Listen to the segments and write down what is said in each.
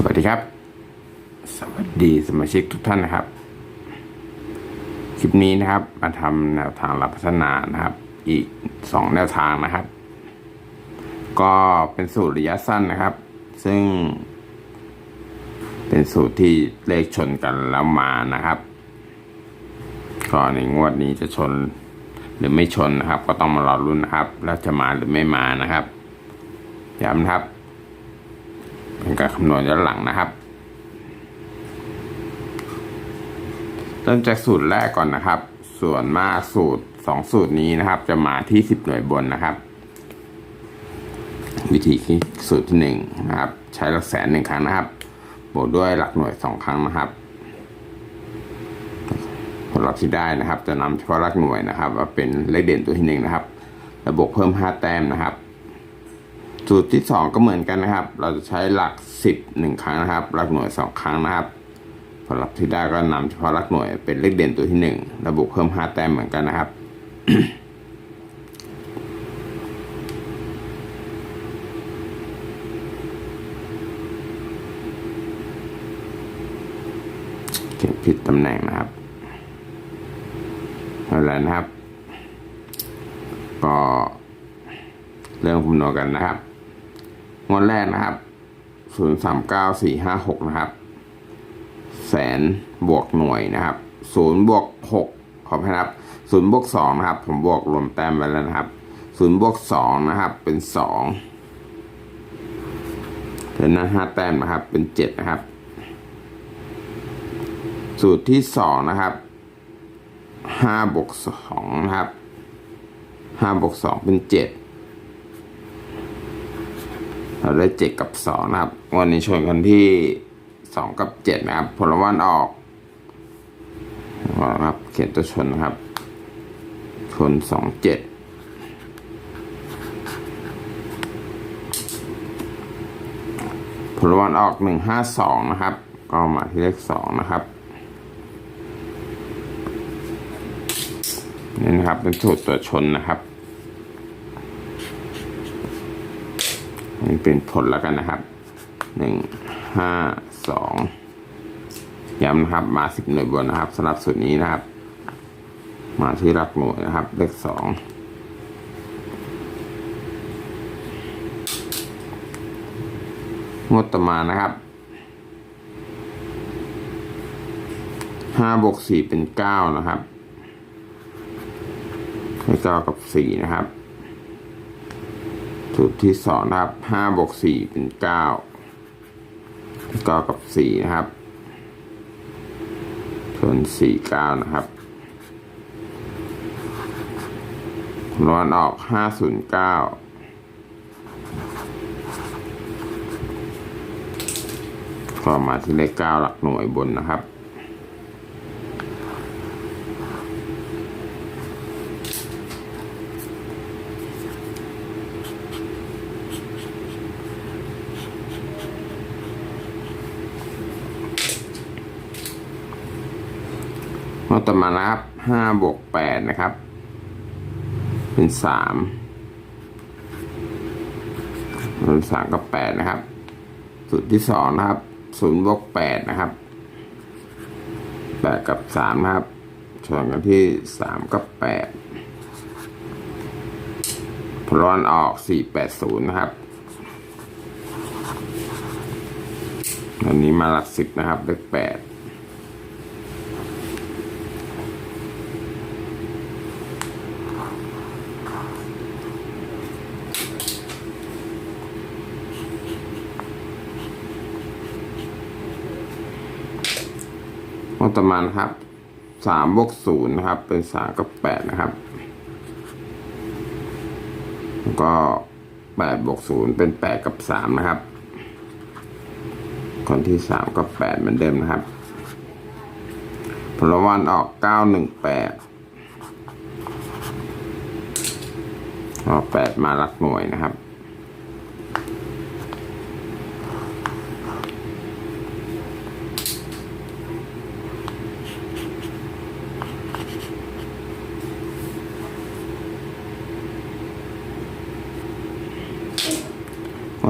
สวัสดีครับ สวัสดีสมาชิกทุกท่านนะครับ คลิปนี้นะครับ มาทำแนวทางรับพัฒนานะครับ อีกสองแนวทางนะครับ ก็เป็นสูตรระยะสั้นนะครับ ซึ่ง เป็นสูตรที่เลขชนกันแล้วมานะครับก็ในงวดนี้จะชนหรือไม่ชนนะครับ ก็ต้องมารอรุ้นนะครับ แล้วจะมาหรือไม่มานะครับย้ำนะครับ เป็นการคำนวณย้อนหลังนะครับ เริ่มจากสูตรแรกก่อนนะครับ ส่วนมากสูตรสองสูตรนี้นะครับ จะมาที่สิบหน่วยบนนะครับ วิธีคิดสูตรที่หนึ่งนะครับ ใช้หลักแสนหนึ่งครั้งนะครับ บวกด้วยหลักหน่วยสองครั้งนะครับผลลัพธ์ที่ได้นะครับ จะนำเฉพาะหลักหน่วยนะครับว่าเป็นเลขเด่นตัวที่หนึ่งนะครับ ระบบเพิ่มห้าแต้มนะครับ สูตรที่สองก็เหมือนกันนะครับ เราจะใช้หลักสิบหนึ่งครั้งนะครับ หลักหน่วยสองครั้งนะครับผลลัพธ์ที่ได้ก็นำเฉพาะหลักหน่วยเป็นเลขเด่นตัวที่หนึ่งระบุเพิ่มห้าแต้มเหมือนกันนะครับเขียนผิดตำแหน่งนะครับอะไรนะครับ ก็เริ่มคำนวณกันนะครับ งวดแรกนะครับศูนย์สามเก้าสี่ห้าหกนะครับ แสนบวกหน่วยนะครับศูนย์บวกหกขออภัยครับศูนย์บวกสองนะครับ ผมบวกรวมแต้มไปแล้วนะครับศูนย์บวกสองนะครับ เป็นสองเดี๋ยวนห้าแต้มนะครับ เป็นเจ็ดนะครับ สูตรที่สองนะครับห้าบวกสองนะครับห้าบวกสองเป็นเจ็ด เราได้เจ็ดกับสองนะครับ วันนี้ชนกันที่สองกับเจ็ดนะครับ ผลวันออกนะครับ เขียนตัวชนนะครับ ชนสองเจ็ดผลวันออกหนึ่งห้าสองนะครับ ก็มาที่เลขสองนะครับนี่นะครับเป็นสูตรตัวชนนะครับ นี่เป็นผลแล้วกันนะครับหนึ่งห้าสองย้ำนะครับ มาสิบหน่วยบนนะครับสำหรับสูตรนี้นะครับ มาที่หลักหน่วยนะครับ เลขสองงดต่อมานะครับห้าบวกสี่เป็นเก้านะครับให้เก้ากับสี่นะครับ สูตรที่สองนะครับห้าบวกสี่เป็นเก้าเก้ากับสี่นะครับชนสี่เก้านะครับรวนออกห้าศูนย์เก้าก็มาที่เลขเก้าหลักหน่วยบนนะครับ งวดต่อมารับห้าบวกแปดนะครับ เป็นสามเป็นสามกับแปดนะครับสูตรที่สองนะครับศูนย์บวกแปดนะครับแปดกับสามนะครับชนกันที่สามกับแปดพลอนออกสี่แปดศูนย์นะครับอันนี้มาหลักสิบนะครับเลขแปด ประมาณนครับสามบวกศูนย์นะครับ เป็นสามกับแปดนะครับ แล้วก็แปดบวกศูนย์เป็นแปดกับสามนะครับคนที่สามกับแปดเหมือนเดิมนะครับ ผลวันออกเก้าหนึ่งแปดออกแปดมาหลักหน่วยนะครับ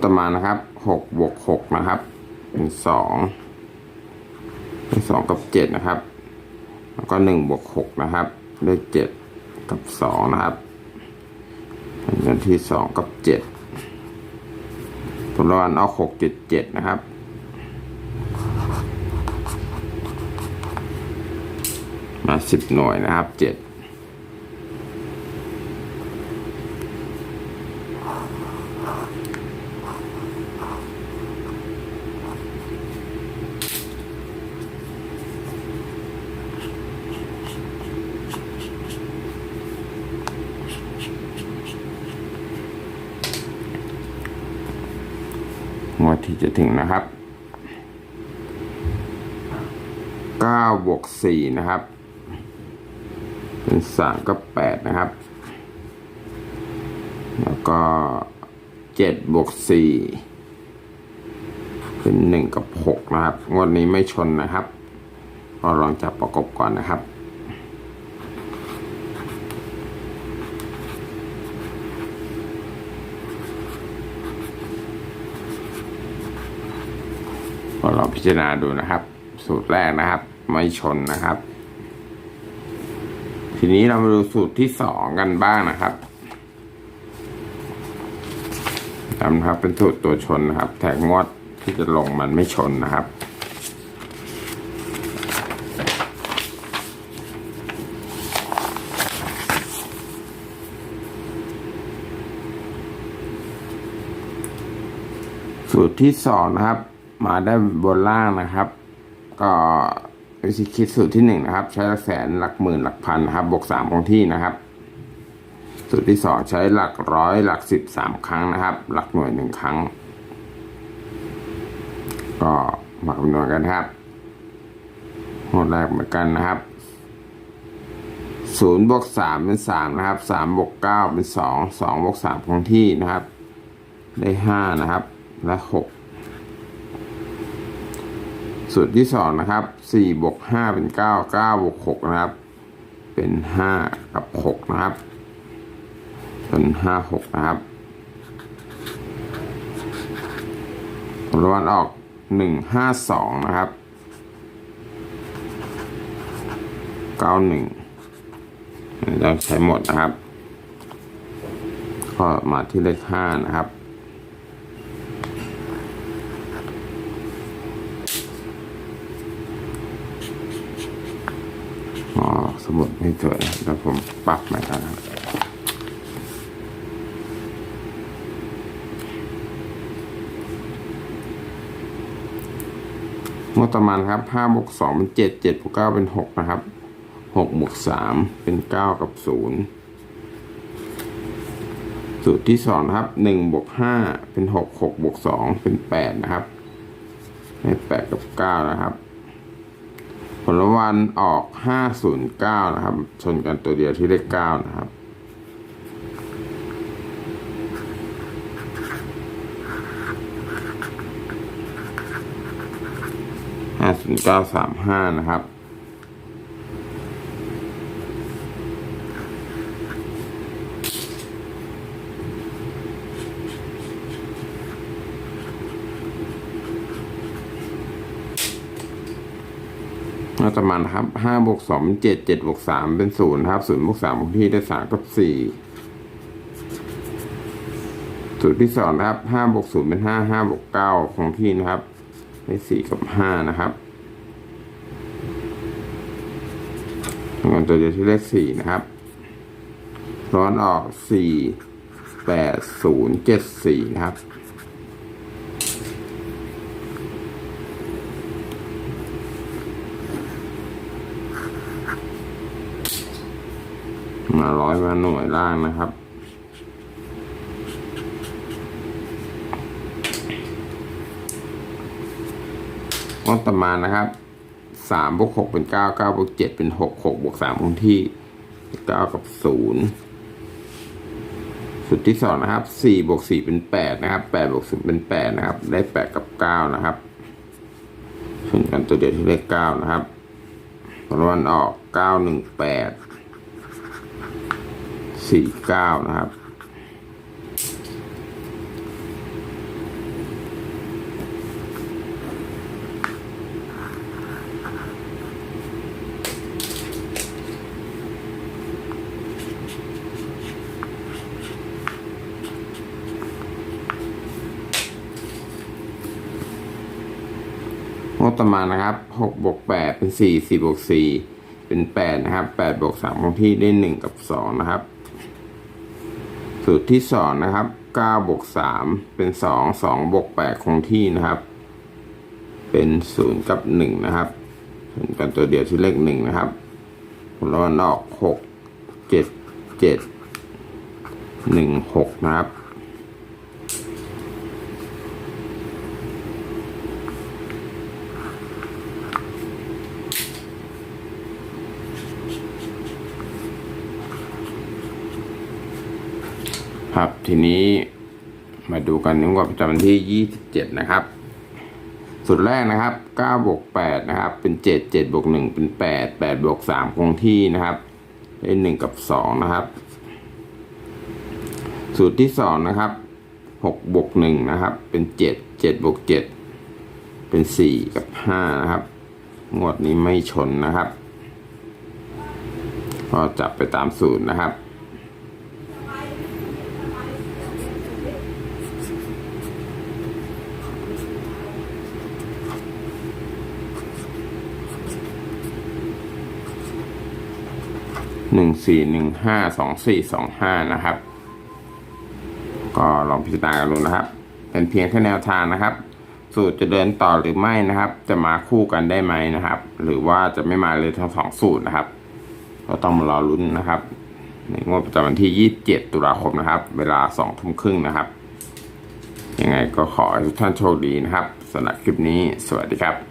งบประมาณนะครับหกบวกหกนะครับ เป็นสองเป็นสองกับเจ็ดนะครับ แล้วก็หนึ่งบวกหกนะครับ ได้เจ็ดกับสองนะครับเป็นกันที่สองกับเจ็ดผลรางวัลเอาหกเจ็ดเจ็ดนะครับมาสิบหน่วยนะครับเจ็ด งวดที่จะถึงนะครับเก้าบวกสี่นะครับ เป็นสามกับแปดนะครับ แล้วก็เจ็ดบวกสี่เป็นหนึ่งกับหกนะครับ งวดนี้ไม่ชนนะครับ ก็ลองจับประกบก่อนนะครับ ก็ลอง พิจารณาดูนะครับ สูตรแรกนะครับ ไม่ชนนะครับ ทีนี้เรามาดูสูตรที่สองกันบ้างนะครับจำนะครับเป็นสูตรตัวชนนะครับ แถงงวดที่จะลงมันไม่ชนนะครับสูตรที่สองนะครับ มาได้บนล่างนะครับ ก็วิธีคิดสูตรที่หนึ่งนะครับ ใช้หลักแสนหลักหมื่นหลักพันนะครับ บวกสามคงที่นะครับ สูตรที่สองใช้หลักร้อยหลักสิบสามครั้งนะครับ หลักหน่วยหนึ่งครั้ง ก็มาคำนวณกันครับหมดแรกเหมือนกันนะครับศูนย์บวกสามเป็นสามนะครับสามบวกเก้าเป็นสองสองบวกสามคงที่นะครับ ได้ห้านะครับ และหก สูตรที่สองนะครับสี่บวกห้าเป็นเก้าเก้าบวกหกนะครับ เป็นห้ากับหกนะครับเป็นห้าหกนะครับผลรางวัลออกหนึ่งห้าสองนะครับเก้าหนึ่งเราใช้หมดนะครับ ก็มาที่เลขห้านะครับ อ๋อสมุดไม่สวยแล้วผมปรับใหม่แล้วนะครับ งบประมาณครับห้าบวกสองเป็นเจ็ดเจ็ดบวกเก้าเป็นหกนะครับหกบวกสามเป็นเก้ากับศูนย์สูตรที่สองนะครับหนึ่งบวกห้าเป็นหกหกบวกสองเป็นแปดนะครับได้แปดกับเก้านะครับ ผลรางวัลออก509นย์เก้านะครับ ชนกันตัวเดียวที่เลข9นะครับ 50935นะครับมาตรมันะครับห้าบวกสองเป็นเจ็ดเจ็ดบวกสามเป็นศูนย์ครับศูนย์บวกสามคงที่ได้สามกับสี่สูตรที่สองนะครับห้าบวกศูนย์เป็นห้าห้าบวกเก้าคงที่นะครับได้สี่กับห้านะครับ งินตัวเดียวที่เลขสี่นะครับ ร้อนออกสี่แปดศูนย์เจ็ดสี่นะครับ มาร้อยมาหน่วยล่างนะครับก็ประมาณนะครับ สามบวกหกเป็นเก้าเก้าบวกเจ็ดเป็นหกหกบวกสามคงที่เก้ากับศูนย์สุดที่สองนะครับสี่บวกสี่เป็นแปดนะครับแปดบวกศูนย์เป็นแปดนะครับ ได้แปดกับเก้านะครับส่วนกันตัวเดียวที่เลขเก้านะครับผลวันออกเก้าหนึ่งแปดสี่เก้านะครับ ต่อมาณนะครับหกบวกแปดเป็นสี่สี่บวกสี่เป็นแปดนะครับแปดบวกสามคงที่ได้หนึ่งกับสองนะครับ สูตรที่สองนะครับเก้าบวกสามเป็นสองสองบวกแปดคงที่นะครับ เป็นศูนย์กับหนึ่งนะครับส่วนกันตัวเดียวที่เลขหนึ่งนะครับผลรางวัลออกหกเจ็ดเจ็ดหนึ่งหกนะครับ ทีนี้มาดูกันงวดประจำวันที่ 27 นะครับสุดแรกนะครับ9บวก8นะครับ เป็น 7 7บวก1เป็น 8 8บวก3คงที่นะครับ ได้1กับ 2 นะครับ สูตรที่ 2 นะครับ6บวก1นะครับ เป็น 7 7บวก7เป็น 4 กับ 5 นะครับ งวดนี้ไม่ชนนะครับ ก็จับไปตามสูตรนะครับ หนึ่งสี่หนึ่งห้าสองสี่สองห้านะครับ ก็ลองพิจารณากันดูนะครับ เป็นเพียงแค่แนวทางนะครับ สูตรจะเดินต่อหรือไม่นะครับ จะมาคู่กันได้ไหมนะครับ หรือว่าจะไม่มาเลยทั้งสองสูตรนะครับ ก็ต้องมารอลุ้นนะครับในงวดประจำวันที่ 27 ตุลาคมนะครับ เวลา2ทุ่มครึ่งนะครับ ยังไงก็ขอให้ทุกท่านโชคดีนะครับสำหรับคลิปนี้ สวัสดีครับ